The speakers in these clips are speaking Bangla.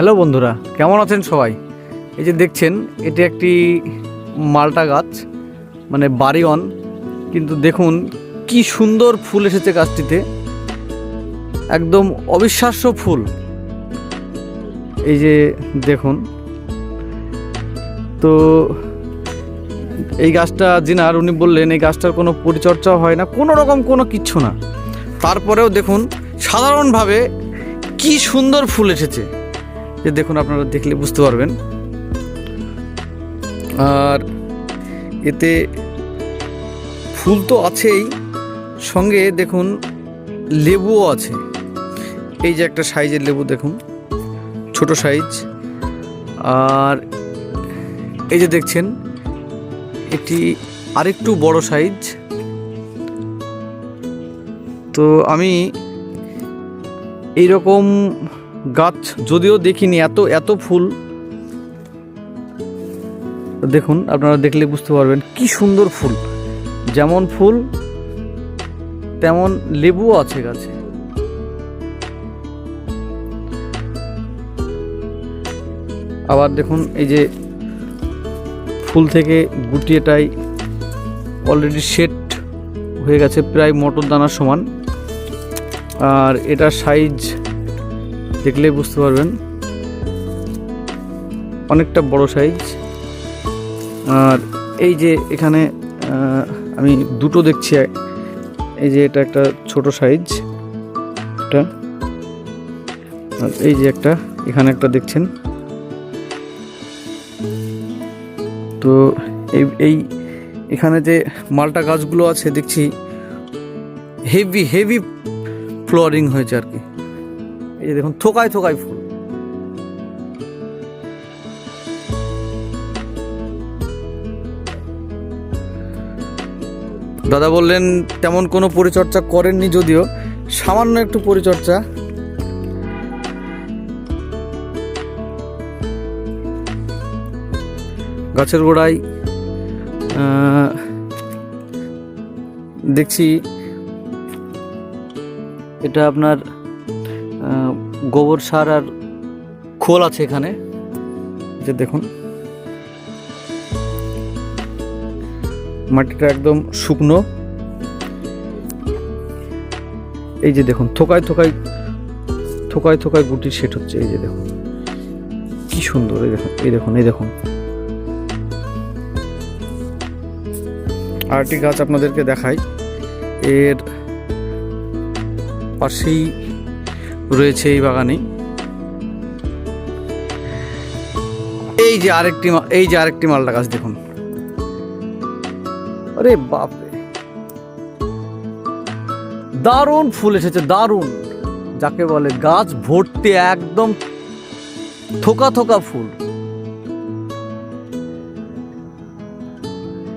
হ্যালো বন্ধুরা, কেমন আছেন সবাই? এই যে দেখছেন, এটি একটি মালটা গাছ মানে বাড়িওয়ান কিন্তু দেখুন, কি সুন্দর ফুল এসেছে গাছটিতে। একদম অবিশ্বাস্য ফুল। এই যে দেখুন। তো এই গাছটা জিনার, উনি বললেন, এই গাছটার কোনো পরিচর্যাও হয় না, কোনো রকম কোনো কিচ্ছু না। তারপরেও দেখুন, সাধারণভাবে কি সুন্দর ফুল এসেছে। যে দেখুন আপনারা দেখলে বুঝতে পারবেন। আর এতে ফুল তো আছেই, সঙ্গে দেখুন লেবুও আছে। এই যে একটা সাইজের লেবু দেখুন, ছোট সাইজ। আর এই যে দেখছেন, এটি আরেকটু বড় সাইজ। তো আমি এইরকম গাছ, যদিও দেখিনি এত এত ফুল। দেখুন, আপনারা দেখলে বুঝতে পারবেন কি সুন্দর ফুল। যেমন ফুল, তেমন লেবুও আছে গাছে। আবার দেখুন, এই যে ফুল থেকে গুটিয়েটাই অলরেডি সেট হয়ে গেছে, প্রায় মটর দানার সমান। আর এটার সাইজ দেখলেই বুঝতে পারবেন। অনেকটা বড় সাইজ আর এই যে এখানে আমি দুটো দেখছি। এই যে এটা একটা ছোট সাইজ এটা। আর এই যে একটা, এখানে একটা দেখছেন। তো এই এই এখানে যে মালটা গাছগুলো আছে, দেখছি হেভি হেভি ফ্লোরিং হয়েছে আর কি। এই দেখুন, থোকায় থোকায় ফুল। দাদা বললেন, তেমন কোনো পরিচর্যা করেননি যদিও, সামান্য একটু পরিচর্যা। গাছের গোড়ায় দেখছি, এটা আপনার গোবর সার আর খোল আছে এখানে। যে দেখুন। মাটিটা একদম শুকনো। এই যে দেখুন, থোকায় থোকায় থোকায় থোকায় গুটি সেট হচ্ছে। এই যে দেখুন, কি সুন্দর। এই দেখুন এই দেখুন এই দেখুন। আরেকটি গাছ আপনাদেরকে দেখাই। এর পাশেই রয়েছে এই বাগানে। এই যে আরেকটি এই যে আরেকটি মালটা গাছ দেখুন। আরে বাপরে। দারুণ ফুল এসেছে, দারুণ। যাকে বলে গাছ ভর্তি একদম থোকা থোকা ফুল।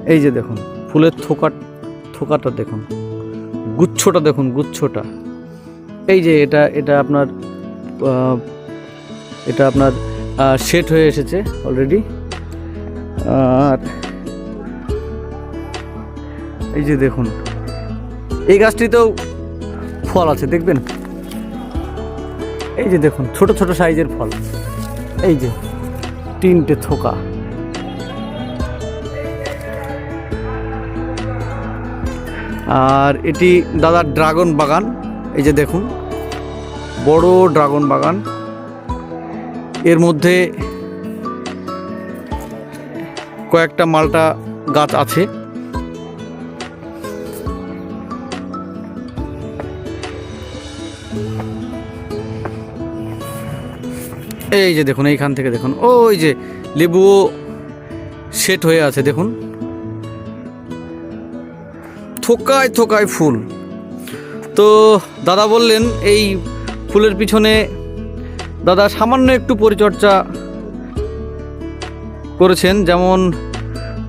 এই যে দেখুন, ফুলের থোকা থোকাটা দেখুন। গুচ্ছটা দেখুন, গুচ্ছটা। এই যে এটা এটা আপনার এটা আপনার সেট হয়ে এসেছে অলরেডি আর এই যে দেখুন, এই গাছটিতেও ফল আছে, দেখবেন? এই যে দেখুন, ছোট ছোট সাইজের ফল। এই যে তিনটে থোকা। আর এটি দাদার ড্রাগন বাগান। এই যে দেখুন, বড় ড্রাগন বাগান। এর মধ্যে কয়েকটা মালটা গাছ আছে। এই যে দেখুন, এইখান থেকে দেখুন, ওই যে লেবুও সেট হয়ে আছে, দেখুন। থোকায় থোকায় ফুল। তো দাদা বললেন এই ফুলের পিছনে দাদা সামান্য একটু পরিচর্যা করেছেন, যেমন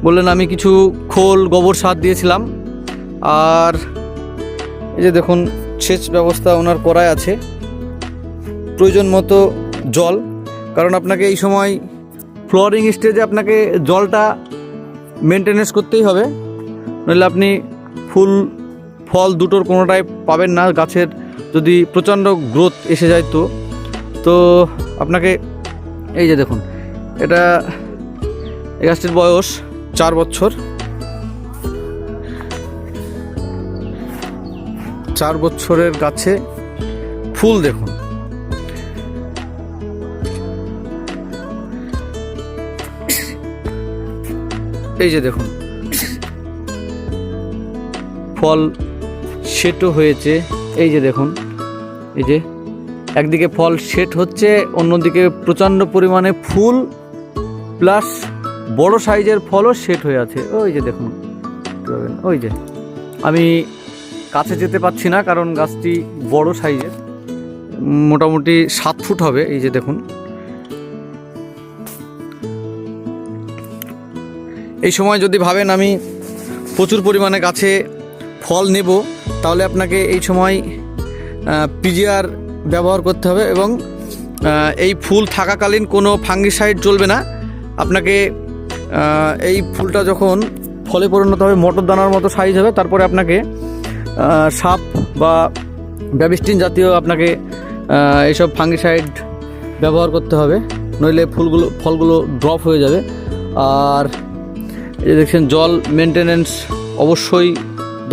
বললেন আমি কিছু খোল, গোবর সার দিয়েছিলাম। আর এই যে দেখুন, সেচ ব্যবস্থা ওনার করাই আছে। প্রয়োজন মতো জল, কারণ আপনাকে এই সময় ফ্লোরিং স্টেজে আপনাকে জলটা মেনটেনেন্স করতেই হবে। নইলে আপনি ফুল ফল দুটোর কোনোটাই পাবেন না, গাছের যদি প্রচণ্ড গ্রোথ এসে যায় তো। তো আপনাকে, এই যে দেখুন, এটা এই গাছটির বয়স চার বছর। চার বছরের গাছে ফুল দেখুন। এই যে দেখুন, ফল সেটও হয়েছে। এই যে দেখুন, এই যে একদিকে ফল সেট হচ্ছে, অন্যদিকে প্রচণ্ড পরিমাণে ফুল প্লাস বড় সাইজের ফলও সেট হয়ে আছে। ওই যে দেখুন ওই যে। আমি কাছে যেতে পারছি না, কারণ গাছটি বড় সাইজের, মোটামুটি সাত ফুট হবে, এই যে দেখুন। এই সময় যদি ভাবেন আমি প্রচুর পরিমাণে গাছে ফল নেব, তাহলে আপনাকে এই সময় পিজিআর ব্যবহার করতে হবে এবং এই ফুল থাকাকালীন কোনো ফাঙ্গিসাইড চলবে না। আপনাকে এই ফুলটা যখন ফলে পরিণত হবে, মটর দানার মতো সাইজ হবে, তারপরে আপনাকে সাপ বা ব্যাবিস্টিন জাতীয় আপনাকে এইসব ফাঙ্গিসাইড ব্যবহার করতে হবে, নইলে ফুলগুলো, ফলগুলো ড্রপ হয়ে যাবে। আর এই দেখছেন, জল মেনটেনেন্স অবশ্যই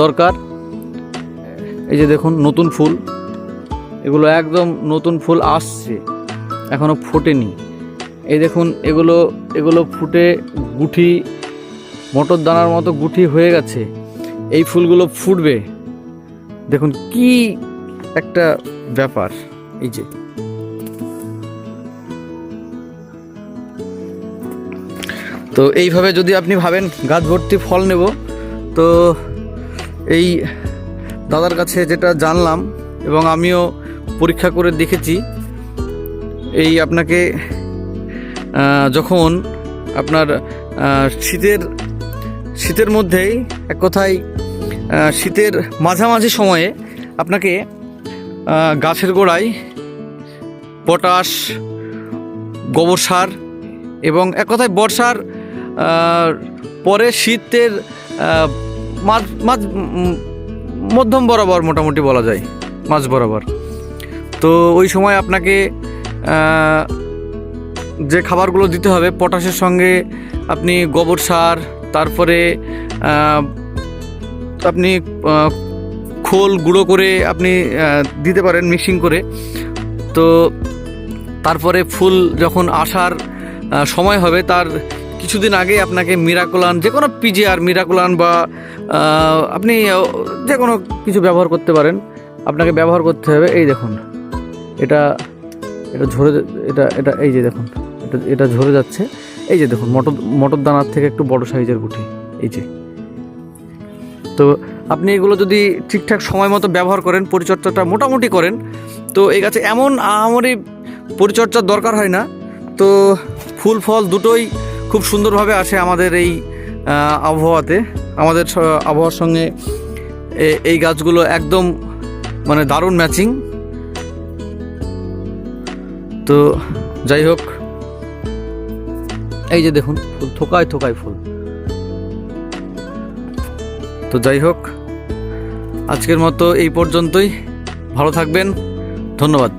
দরকার। এই যে দেখুন, নতুন ফুল। এগুলো একদম নতুন ফুল আসছে, এখনও ফোটেনি। এই দেখুন, এগুলো এগুলো ফুটে গুঠি, মটর দানার মতো গুঠি হয়ে গেছে। এই ফুলগুলো ফুটবে। দেখুন, কি একটা ব্যাপার। এই যে। তো এইভাবে যদি আপনি ভাবেন গাছ ভর্তি ফল নেব, তো এই দাদার কাছে যেটা জানলাম এবং আমিও পরীক্ষা করে দেখেছি, এই আপনাকে যখন আপনার শীতের শীতের মধ্যেই এক কথায় শীতের মাঝামাঝি সময়ে আপনাকে গাছের গোড়ায় পটাশ, গোবর সার এবং এক কথায় বর্ষার পরে শীতের মাঝ মাঝ মধ্যম বরাবর মোটামুটি বলা যায় মাঝ বরাবর। তো ওই সময় আপনাকে যে খাবারগুলো দিতে হবে, পটাশের সঙ্গে আপনি গোবর সার, তারপরে আপনি খোল গুঁড়ো করে আপনি দিতে পারেন, মিক্সিং করে। তো তারপরে ফুল যখন আসার সময় হবে, তার কিছুদিন আগে আপনাকে মিরাকুলান, যে কোনো পিজিআর মিরাকুলান বা আপনি যে কোনো কিছু ব্যবহার করতে পারেন, আপনাকে ব্যবহার করতে হবে, এই দেখুন। এটা এটা ঝরে, এটা এটা, এই যে দেখুন, এটা এটা ঝরে যাচ্ছে। এই যে দেখুন, মটর মটর দানার থেকে একটু বড় সাইজের গুটি, এই যে। তো আপনি এগুলো যদি ঠিকঠাক সময় মতো ব্যবহার করেন, পরিচর্যাটা মোটামুটি করেন, তো এই গাছে এমন আহামরি পরিচর্যার দরকার হয় না। তো ফুল, ফল দুটোই খুব সুন্দরভাবে আসে আমাদের এই আবহাওয়াতে। আমাদের আবহাওয়ার সঙ্গে এই গাছগুলো একদম মানে দারুণ ম্যাচিং তো যাই হোক, এই যে দেখুন, ফুল থোকায় থোকায় ফুল। তো যাই হোক, আজকের মতো এই পর্যন্তই। ভালো থাকবেন। ধন্যবাদ।